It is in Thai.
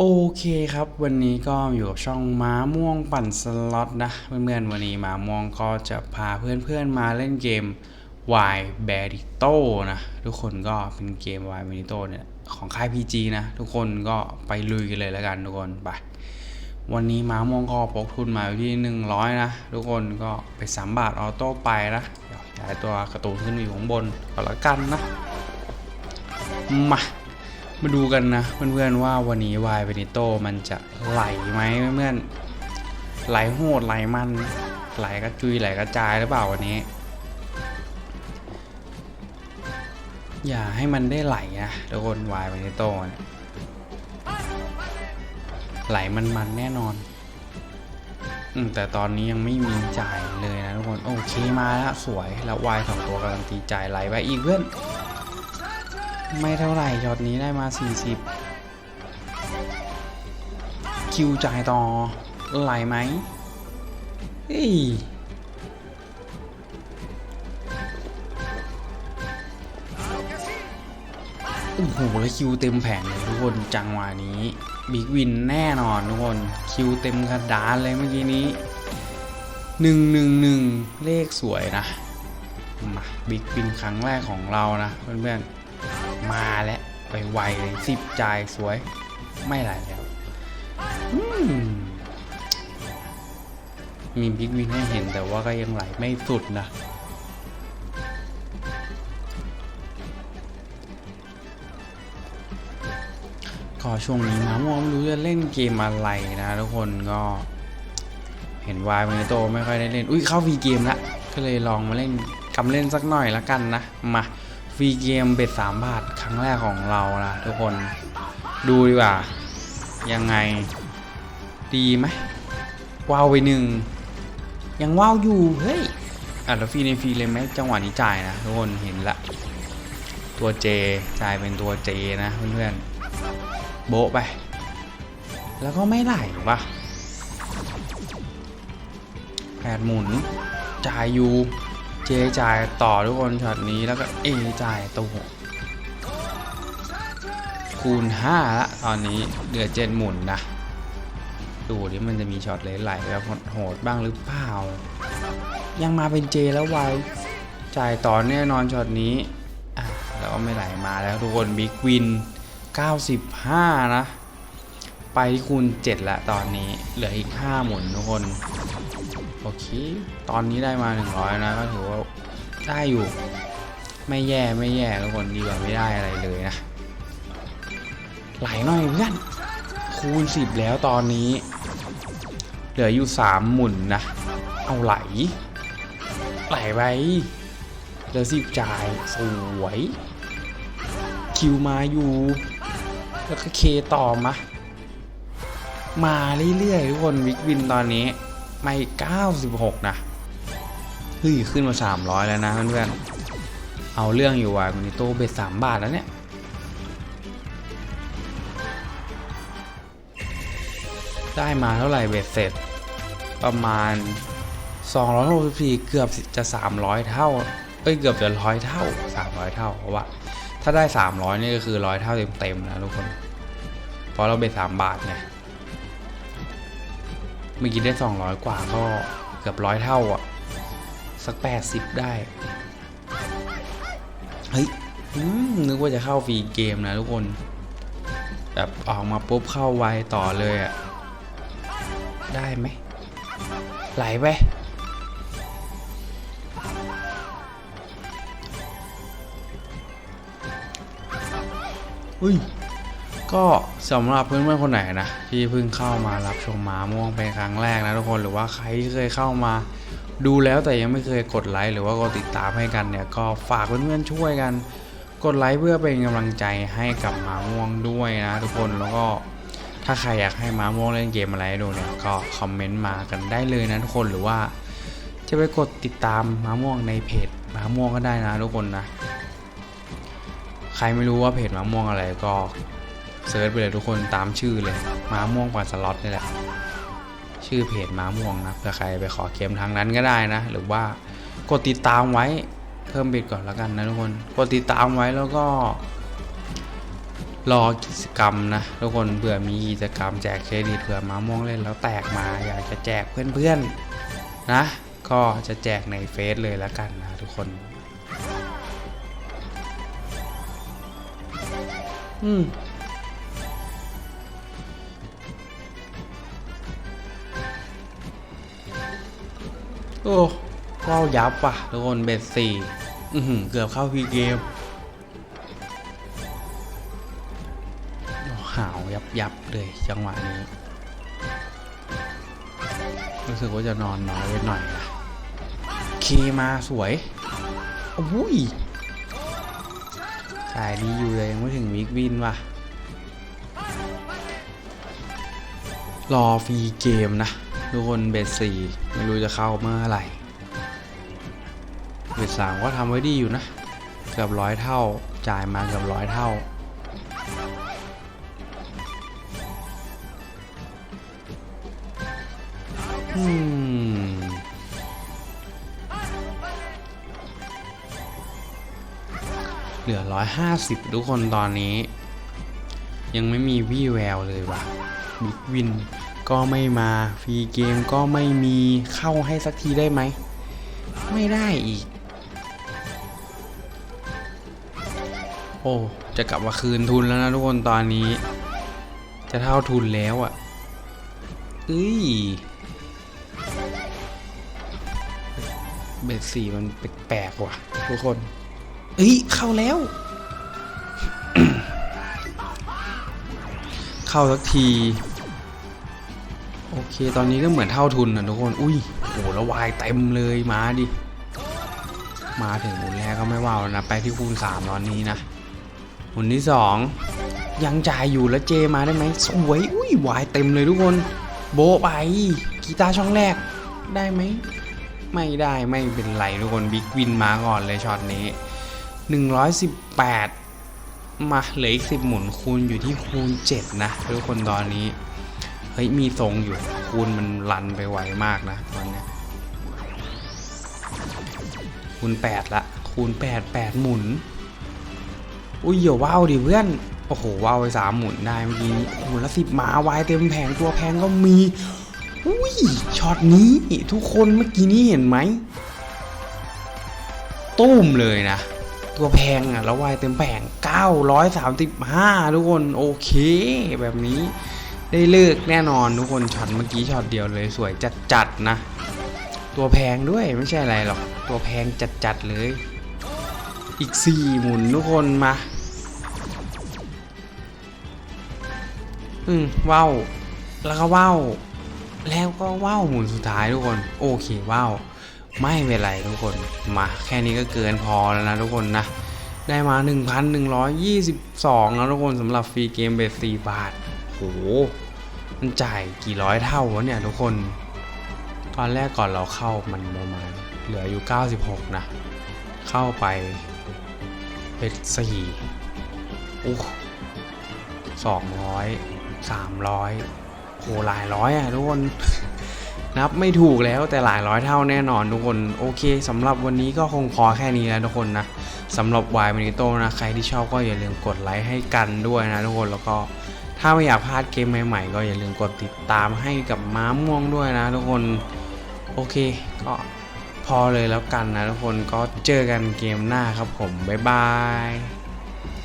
โอเคครับ วันนี้ก็อยู่กับช่องม้าม่วงปั่นสล็อตนะเพื่อนๆวันนี้ม้าม่วงก็จะพาเพื่อนๆมาเล่นเกม Y b a r i t o นะทุกคนก็เป็นเกม Y b a r i t o เนี่ยของค่าย PG นะ ทุกคนก็ไปลุยกันเลยแล้วกันทุกคนไปวันนี้ม้าม่วงก็พกทุนมาอยู่ที่ 100 นะ ทุกคนก็ไปสามบาทออโต้ไปนะเดี๋ยวย้ายตัวกระตูนขึ้นอยู่ข้างบนก็แล้วกันนะมา มาดูกันนะเพื่อนๆว่าวันนี้วายเบนิโตมันจะไหลไหมเพื่อนๆไหลโหดไหลมันไหลกระจุยไหลกระจายหรือเปล่าวันนี้ อย่าให้มันได้ไหลนะทุกคนวายเบนิโตเนี่ยไหลมันมันแน่นอนอืมแต่ตอนนี้ยังไม่มีจ่ายเลยนะทุกคน โอเคมาแล้วสวยแล้ววายสองตัวกำลังตีจ่ายไหลไปอีกเพื่อน ไม่เท่าไหร่ช็อตนี้ได้มา 40 คิวจ่ายต่อไหลไหมเฮ้ยโอ้โหแล้วคิวเต็มแผงเลยทุกคนจังหวะนี้บิ๊กวินแน่นอนทุกคนคิวเต็มกระดานเลยเมื่อกี้นี้หนึ่งหนึ่งหนึ่งเลขสวยนะมาบิ๊กวินครั้งแรกของเรานะเพื่อนๆ มาแล้วไปไวเลยสิบจ่ายสวย ไม่ไหลแล้วมีบิ๊กวินให้เห็นแต่ว่าก็ยังไหลไม่สุดนะก็ช่วงนี้มาม่วงไม่รู้จะเล่นเกมอะไรนะทุกคนก็เห็นวายเมโตไม่ค่อยได้เล่น อุ้ยเข้าฟรีเกมละ ก็เลยลองมาเล่นกำเล่นสักหน่อยละกันนะ มา ฟรีเกมเบ็ดสามบาทครั้งแรกของเรานะทุกคนดูดีกว่า ยังไง ดีไหมว้าวไปหนึ่งยังว้าวอยู่เฮ้ยอะแล้วฟรีในฟรีเลยไหมจังหวะนี้จ่ายนะทุกคนเห็นละ ตัวเจจ่ายเป็นตัวเจนะเพื่อนๆโบะไป แล้วก็ไม่ไหลวะแปดหมุนจ่ายอยู่ เจจ่ายต่อทุกคนช็อตนี้แล้วก็เอจ่ายตัวคูณ5ละตอนนี้เหลือเจ็ดหมุนนะดูดิมันจะมีช็อตไหลๆแบบโหดบ้างหรือเปล่า ยังมาเป็นเจแล้ววายจ่ายต่อแน่นอนช็อตนี้อะแล้วก็ไม่ไหลมาแล้วทุกคนบิ๊กวิน 95 นะ ไปที่คูณ7ละตอนนี้เหลืออีก 5 หมุนทุกคน โอเค ตอนนี้ได้มา 100 นะก็ถือว่าได้อยู่ ไม่แย่ไม่แย่ทุกคนดีกว่าไม่ได้อะไรเลยนะ ไหลหน่อยเพื่อนคูณ 10 แล้วตอนนี้ เหลืออยู่ 3 หมุนนะ เอาไหล ไหลไปเหลือสิบจ่ายสวยคิวมาอยู่ แล้วก็เคต่อมา มาเรื่อยๆทุกคนวิกวินตอนนี้ ไม่96 นะเฮ้ยขึ้นมา 300 แล้วนะเพื่อนๆเอาเรื่องอยู่ว่ะมินิโตเบ็ด3บาทแล้วเนี่ยได้มาเท่าไหร่เบ็ดเสร็จ ประมาณ264เกือบจะ 300 เท่า เอ้ยเกือบจะร้อยเท่า 300 เท่าเพราะว่า ถ้าได้ 300 นี่ก็คือร้อยเท่าเต็มๆนะทุกคน เพราะเราเบ็ด3บาทไง เมื่อกี้ได้ 200 กว่าก็เกือบร้อยเท่าอะ สัก 80 ได้ เฮ้ยนึกว่าจะเข้าฟรีเกมนะทุกคน แบบออกมาปุ๊บเข้าไวต่อเลยอะ ได้ไหม ไหลไปอุ้ย ก็สำหรับเพื่อนๆคนไหนนะ ที่เพิ่งเข้ามารับชมหมาม่วงเป็นครั้งแรกนะทุกคนหรือว่าใครที่เคยเข้ามา ดูแล้วแต่ยังไม่เคยกดไลค์หรือว่ากดติดตามให้กันเนี่ยก็ฝากเพื่อนๆช่วยกัน กดไลค์เพื่อเป็นกำลังใจให้กับหมาม่วงด้วยนะทุกคนแล้วก็ถ้าใครอยากให้หมาม่วงเล่นเกมอะไรดูเนี่ยก็คอมเมนต์มากันได้เลยนะทุกคนหรือว่า จะไปกดติดตามหมาม่วงในเพจหมาม่วงก็ได้นะทุกคนนะใครไม่รู้ว่าเพจหมาม่วงอะไรก็ เซิร์ชไปเลยทุกคนตามชื่อเลยหมาม่วงปั่นสล็อตนี่แหละ ชื่อเพจหมาม่วงนะเผื่อใครไปขอเกมทางนั้นก็ได้นะ หรือว่ากดติดตามไว้เพิ่มบิดก่อนแล้วกันนะทุกคนกดติดตามไว้แล้วก็ รอกิจกรรมนะทุกคนเผื่อมีกิจกรรมแจกเครดิตเผื่อม้าม่วงเล่นแล้วแตกมาอยากจะแจกเพื่อนๆนะก็จะแจกในเฟซเลยแล้วกันนะทุกคนอืม โอ้ว้ายับว่ะทุกคนเบสสี่อือหือเกือบเข้าพีเกมหาวยับยับเลยจังหวะนี้ รู้สึกว่าจะนอนน้อยไปหน่อยนะเคมาสวยโอ้ยสายดีอยู่เลยยังไม่ถึงวิกวินว่ะ รอฟรีเกมนะ ทุกคนเบสสี่ไม่รู้จะเข้าเมื่อไหร่เบสสามก็ทำไว้ดีอยู่นะ เกือบร้อยเท่าจ่ายมาเกือบร้อยเท่า อืมเหลือร้อยห้าสิบทุกคนตอนนี้ ยังไม่มีวี่แววเลยว่ะบิ๊กวิน ก็ไม่มาฟรีเกมก็ไม่มีเข้าให้สักทีได้ไหม ไม่ได้อีก โอ้จะกลับมาคืนทุนแล้วนะทุกคนตอนนี้ จะเท่าทุนแล้วอะ่ะเอ้ยเบสสี่มันแปลกๆว่ะทุกคนเอ้ยเข้าแล้ว เข้าสักที เคตอนนี้ก็เหมือนเท่าทุนนะทุกคน อุ้ยโอ้แล้ววายเต็มเลยมาดิ มาถึงหมุนแรกก็ไม่ว่าวแล้วนะ ไปที่คูณสามตอนนี้นะหมุนที่สองยังจ่ายอยู่แล้วเจมาได้ไหมสวยอุ้ยวายเต็มเลยทุกคน โบไปกีตาร์ช่องแรกได้ไหมไม่ได้ไม่เป็นไรทุกคนบิ๊กวินมาก่อนเลยช็อตนี้ 118 มาเหลืออีก10 หมุนคูณอยู่ที่คูณ 7 นะทุกคนตอนนี้ ฮ้ยมีทรงอยู่คูณมันรันไปไวมากนะตอนนี้คูณ8ละคูณ8 8 หมุน อุ้ยเดี๋ยวว้าวดิเพื่อน โอ้โหว้าวไปสามหมุนได้เมื่อกี้นี้หมุนละสิบมาวายเต็มแผงตัวแพงก็มี อุ้ยช็อตนี้ทุกคนเมื่อกี้นี้เห็นไหมตุ้มเลยนะ ตัวแพงอะแล้ววายเต็มแผง935 ทุกคน โอเคแบบนี้ ได้เลิกแน่นอนทุกคนช็อตเมื่อกี้ช็อตเดียวเลยสวยจัดๆนะ ตัวแพงด้วยไม่ใช่อะไรหรอก ตัวแพงจัดๆเลย อีก 4 หมุนทุกคนมาอืมว้าวแล้วก็ว้าวแล้วก็ว้าวหมุนสุดท้ายทุกคน โอเคว้าวไม่เป็นไรทุกคนมาแค่นี้ก็เกินพอแล้วนะทุกคนนะได้มา 1,122 แล้วทุกคนสำหรับฟรีเกมเบส4บาท โหมันจ่ายกี่ร้อยเท่าวะเนี่ยทุกคน ตอนแรกก่อนเราเข้ามันประมาณเหลืออยู่ 96 นะ เข้าไปเป็นสี่โอ้สองร้อยสามร้อยโหหลายร้อยอะทุกคนนับไม่ถูกแล้วแต่หลายร้อยเท่าแน่นอนทุกคน โอเคสำหรับวันนี้ก็คงพอแค่นี้แล้วทุกคนนะสำหรับวายมินิโตนะ ใครที่ชอบก็อย่าลืมกดไลค์ให้กันด้วยนะทุกคนแล้วก็ ถ้าไม่อยากพลาดเกมใหม่ๆ ก็อย่าลืมกดติดตามให้กับม้าม่วงด้วยนะทุกคนโอเคก็พอเลยแล้วกันนะทุกคนก็เจอกันเกมหน้าครับผม บ๊ายบาย